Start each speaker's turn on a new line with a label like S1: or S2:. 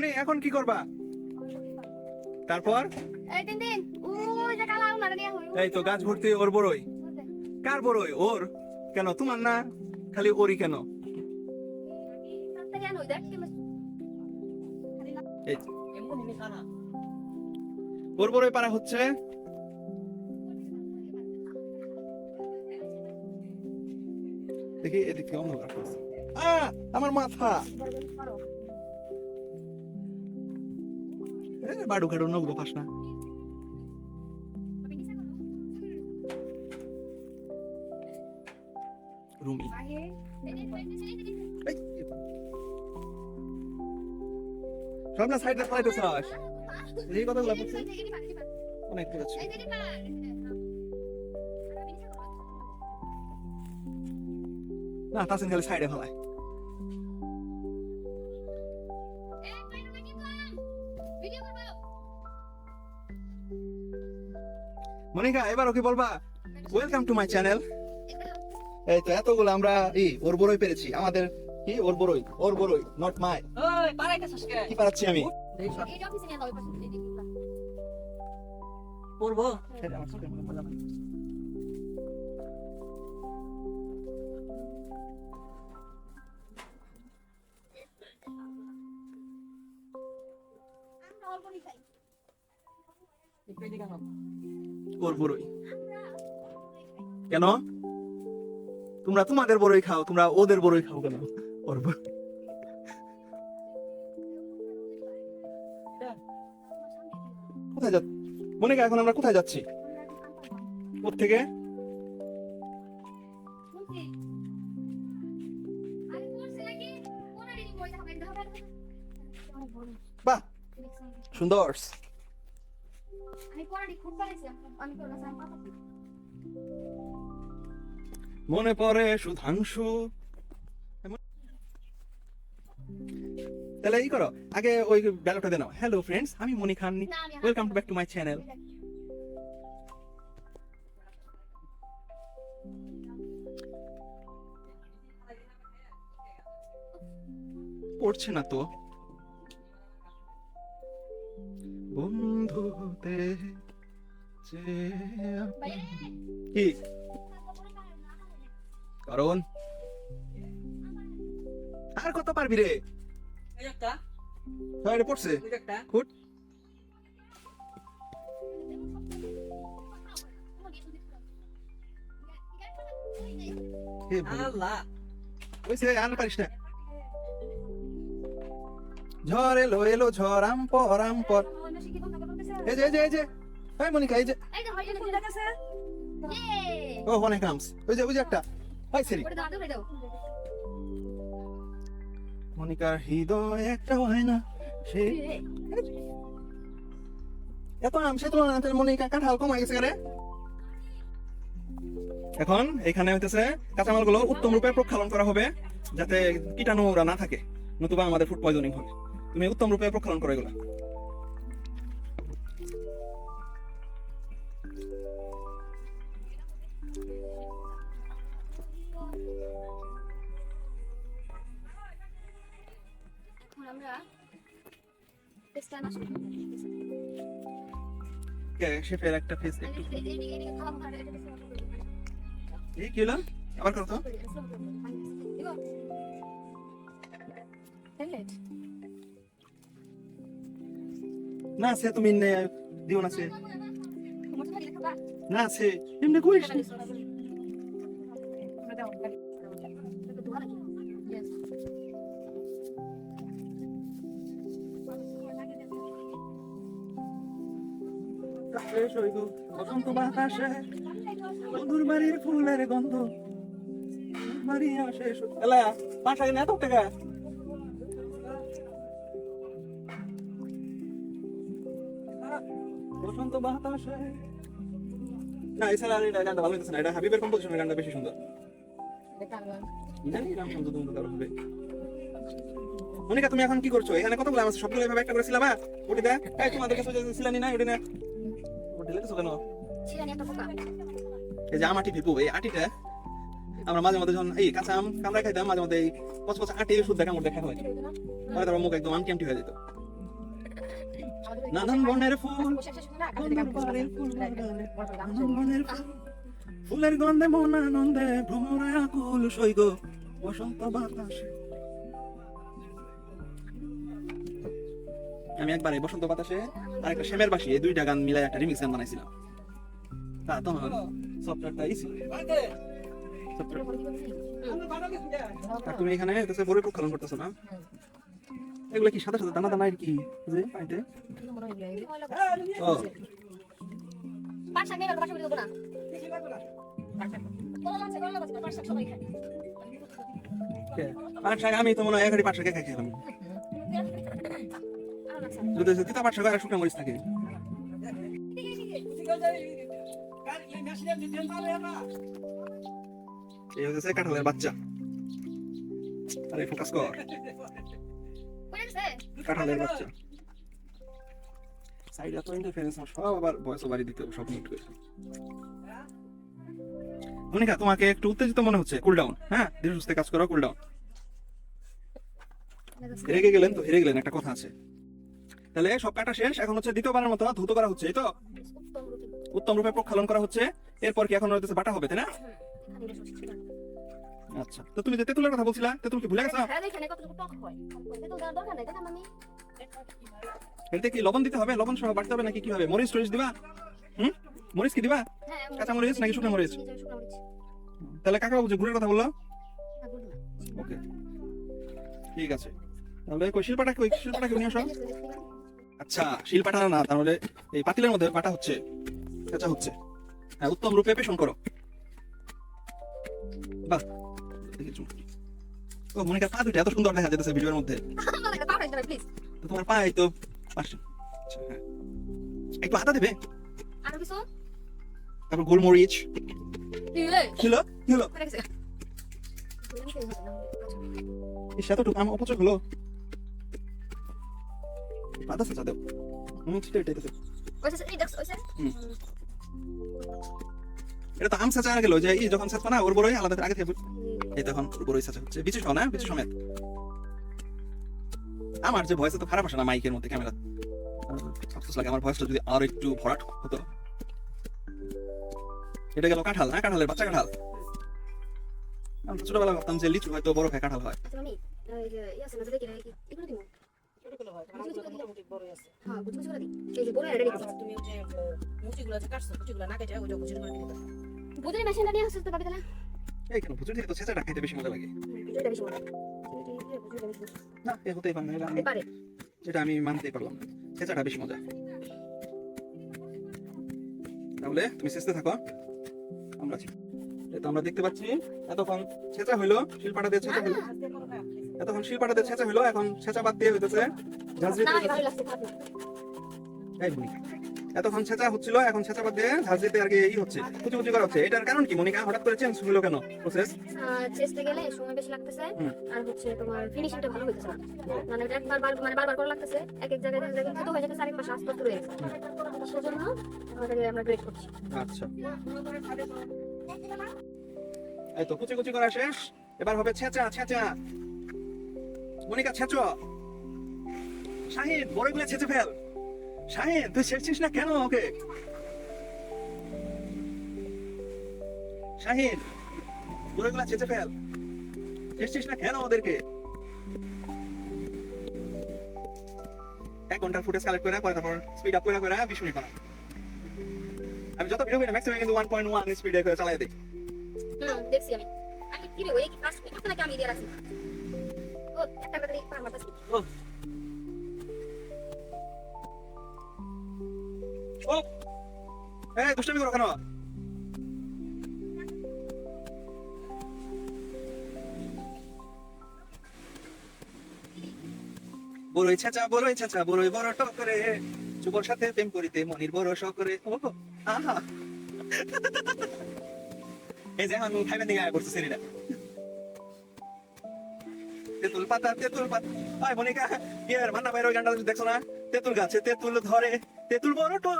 S1: মনি এখন কি করবা? তারপর?
S2: এই তিন দিন ওই যে কালা উনারে নিয়ে হই
S1: এই তো গাছ ভর্তি ওর বড়ই। কার বড়ই? ওর। কেন? তোমার না? খালি ওরই কেন? ওর বড়ই পারা হচ্ছে। দেখি এদিক থেকে অন্ধকার আহ, আমার মাথা। খাডু নগদ পাস না। রুমি। সব না সাইডে ফলাইতে চাস। এই কথাগুলো বলছি। অনেক করেছি না, তাসিন খালি সাইডে ফেলায় মনিকা এবারও কি বলবা ওয়েলকাম টু মাই চ্যানেল এই তো এতগুলো আমরা ই ওর বড়ই পেরেছি। আমাদের কি? ওর বড়ই ওর বড়ই নট মাই
S3: কে?
S1: কি পাচ্ছি আমি?
S3: পড়ব
S1: আমার মধ্যে ওর বড়ই কেন? তোমরা তোমাদের বড়ই খাও, তোমরা ওদের বড়ই খাও কেন? ওর কোথায় যা মনিকা এখন আমরা কোথায় যাচ্ছি? থেকে বাহ! সুন্দর। মনে পড়ে সুধাংশু। তাহলে এই করো আগে ওই ব্যালটা দেন হ্যালো ফ্রেন্ডস আমি Moni Khan welcome back to my channel পড়ছে না তো। বন্ধুতে কি? কারণ? আর কত পারবি রে? হ্যাঁ পড়ছে। আর পারিস না। ঝড় এলো এলো ঝড় আম পর আম পর। এই যে এই যে এই যে। এই মনিকা এই যে। ও অনেক আমস ওই যে ওই যে একটা। হাই সেরি মনিকার হৃদয় একটা হয় না সে এত আম সে তোমার মনিকা কাঁঠাল কমা গেছে রে। এখন এখানে হইতেছে কাঁচামালগুলো উত্তম রূপে প্রক্ষালন করা হবে যাতে কীটাণু ওরা না থাকে নতুবা আমাদের ফুড পয়জনিং হবে। তুমি উত্তম রূপে প্রক্ষালন করো এগুলো। শেফের একটা ফেস একটু এই কি হলো? আবার করো না সে তুমি দিও না সে। না সে এমনি করিস বসন্ত বাতাসে বন্ধুর বাড়ির ফুলের গন্ধ। বাড়ি আসে এলা না তো টাকা বসন্ত বাতাসে না এছাড়া আর গানটা ভালো লাগছে না। এটা হাবিবের গানটা বেশি সুন্দর। জানি সুন্দর তুমি এখন কি করছ? এখানে কতগুলো আছে? সবগুলো এভাবে একটা করে ছিলাম ওটি দেখ। তোমাদের কাছে যে ছিলানি না ওটি না কেন? এই যে আমাটি ভিপু এই আটিটা আমরা মাঝে মধ্যে যখন এই কাঁচা আম কামড়া খাইতাম মাঝে মধ্যে এই পচ পচ আটি দেখা মোট দেখা হয়। তাহলে তারপর মুখ একদম আমটি আমটি হয়ে যেত। নানান বনের ফুল বনের ফুল। ফুলের গন্ধে মন আনন্দে ভ্রমরায় আকুল সৈগ বসন্ত বাতাসে। আমি একবার এই বসন্ত বাতাসে আর একটা শ্যামের বাসি এই দুইটা গান মিলাই একটা রিমিক্স গান বানাইছিলাম। তা তখন সফটওয়্যারটা ইসি তুমি এখানে প্রক্ষালন করতেছো না? এগুলো কি সাদা সাদা দানা দানা কি যে পাইতে? ও।
S2: নিয়ে গেল, দেবো না। খায়।
S1: আমি তো মনে হয় একারি পাঁচ শাক একা খেলাম। যদি তিতা শাক আর শুকনো মরিচ থাকে। এই হচ্ছে বাচ্চা। আরে, ফোকাস কর। বাচ্চা। সব আবার দিতে সব করে। মনিকা, তোমাকে একটু উত্তেজিত মনে হচ্ছে কুল ডাউন হ্যাঁ? ধীরে সুস্থে কাজ করো কুল ডাউন গেলেন তো, হেরে গেলেন, একটা কথা আছে। তাহলে সব কাটা শেষ এখন হচ্ছে দ্বিতীয়বারের মতো ধুতো করা হচ্ছে এই তো?
S2: উত্তম
S1: রূপে প্রক্ষালন করা হচ্ছে এরপর কি এখন হইতেছে বাটা হবে তাই না। আচ্ছা তো তুমি যে তেঁতুলের কথা বলছিলা তেঁতুল কি ভুলে গেছো?
S2: হ্যাঁ, হয়।
S1: এতে কি লবণ দিতে হবে? লবণ সহ বাড়তে হবে নাকি কি হবে? মরিচ টরিচ দিবা? হুম? মরিচ কি দিবা?
S2: হ্যাঁ,
S1: কাঁচা মরিচ নাকি শুকনো মরিচ? তাহলে কাকা বাবু যে গুড়ের কথা বলল?
S2: হ্যাঁ।
S1: ওকে। ঠিক আছে। তাহলে কই শিলপাটা কই শিলপাটা কি নিয়ে আসো। আচ্ছা শিলপাটা না তাহলে এই পাতিলের মধ্যে বাটা হচ্ছে কাঁচা হচ্ছে। হ্যাঁ উত্তম রূপে পেশন করো। বাহ। ও মনিকা পা দুইটা এত সুন্দর দেখা যেতেছে ভিডিওর মধ্যে। তো তোমার পা এই তো পাশে। আচ্ছা হ্যাঁ। একটু হাতা দেবে?
S2: আরও কিছু
S1: তারপর গোলমরিচ
S2: না?
S1: এই এতটুকু আমার অপচয় হলো?
S2: এই দেখছ,
S1: এটা তো আম চাচা গেল যে এই যখন চাচা না ওর বড়ই আলাদা আগে থেকে এই তখন ওর বড়ই চাচা হচ্ছে। বিচু না বিচু সমেত। আমার যে ভয়েস তো খারাপ আসে না মাইকের মধ্যে ক্যামেরা আফসোস লাগে আমার ভয়েসটা যদি আর একটু ভরাট হতো। এটা গেল কাঁঠাল না কাঁঠালের বাচ্চা কাঁঠাল। ছোটবেলা ভাবতাম যে লিচু হয়তো বড় হয় কাঁঠাল হয়।
S3: হয়, আমারগুলো মোটামুটি বড়ই আছে।
S2: হ্যাঁ, কুচি কুচি করে দিই। এই যে, বড় এটা রেডি
S3: তুমি যে, মুচিগুলো যে কাটছো, মুচিগুলো না কেটে ওইটা কুচি করে দিতে
S2: বুঝলি মেশিনটা নিয়ে আসছিস তো ভাবি তাহলে?
S1: এই কেন বুঝলি তো ছেঁচাটা খেতে বেশি মজা লাগে
S2: হুম, বেশি মজা। বুঝলি, বুঝলিটা বেশি মজা।
S1: না এ হতেই পারে না
S2: পারে।
S1: যেটা আমি মানতেই পারলাম না ছেঁচাটা বেশি মজা তাহলে তুমি চেষ্টা থাকো আমরা আছি। তো আমরা দেখতে পাচ্ছি এতক্ষণ ছেঁচা হইল শিলপাটা দিয়ে ছেঁচা হইল
S3: আস্তে করো না,
S1: এতক্ষণ শিলপাটা দিয়ে ছেঁচা হইল এখন ছেঁচা বাদ দিয়ে হইতেছে এতক্ষণ ছেঁচা হচ্ছিল এখন ছেঁচা বাদ দিয়ে ঝাঁঝরিতে আর কি ই হচ্ছে কুচি কুচি করা হচ্ছে। এটার কারণ কি মনিকা? হঠাৎ করে চেঞ্জ হলো কেন প্রসেস
S2: চেষ্টা গেলে সময় বেশি লাগতেছে আর হচ্ছে তোমার ফিনিশিংটা ভালো হইতেছে মানে একবার বার মানে বারবার করা লাগতেছে এক এক জায়গায়। যায় কিন্তু হয়ে যাচ্ছে আরেক মাস আস্তে আস্তে রয়ে গেছে সেজন্য আমরা গ্রেড করছি।
S1: আচ্ছা। এই তো কুচি কুচি করা শেষ। এবার হবে ছেঁচা ছেঁচা। মনিকা, ছেঁচো। শাহিন, বড়গুলো ছেঁচে ফেল। শাহিন, তুই ছেঁচছিস না কেন ওকে? শাহিন, বড়গুলো ছেঁচে ফেল। ছেঁচছিস না কেন ওদেরকে? এক ঘণ্টার ফুটেজ কালেক্ট করে, পরে তারপর স্পিড আপ করে করে, বিশ মিনিট বানাও। আমি যত ভিডিও করি ম্যাক্সিমাম কিন্তু ওয়ান পয়েন্ট ওয়ান স্পিডে করে চালাই দিই।
S2: হুম দেখছি আমি। আমি কি রে করতে নাকি আমি দিয়ে রাখছি?
S1: এই দুষ্টামি করো কেন বড়ই চাচা বড়ই চাচা বড়ই বড় টকরে। যুবর সাথে প্রেম করিতে মনির বড় শকরে ও, আহা। এই যে আমি খাইবেন দিকে আয় সেরিটা তেঁতুল পাতা তেঁতুল পাতা। মনিকা, ইয়ার মান্না ওই গানটা দেখছ না? তেঁতুল গাছে তেঁতুল ধরে, তেঁতুল বড় টক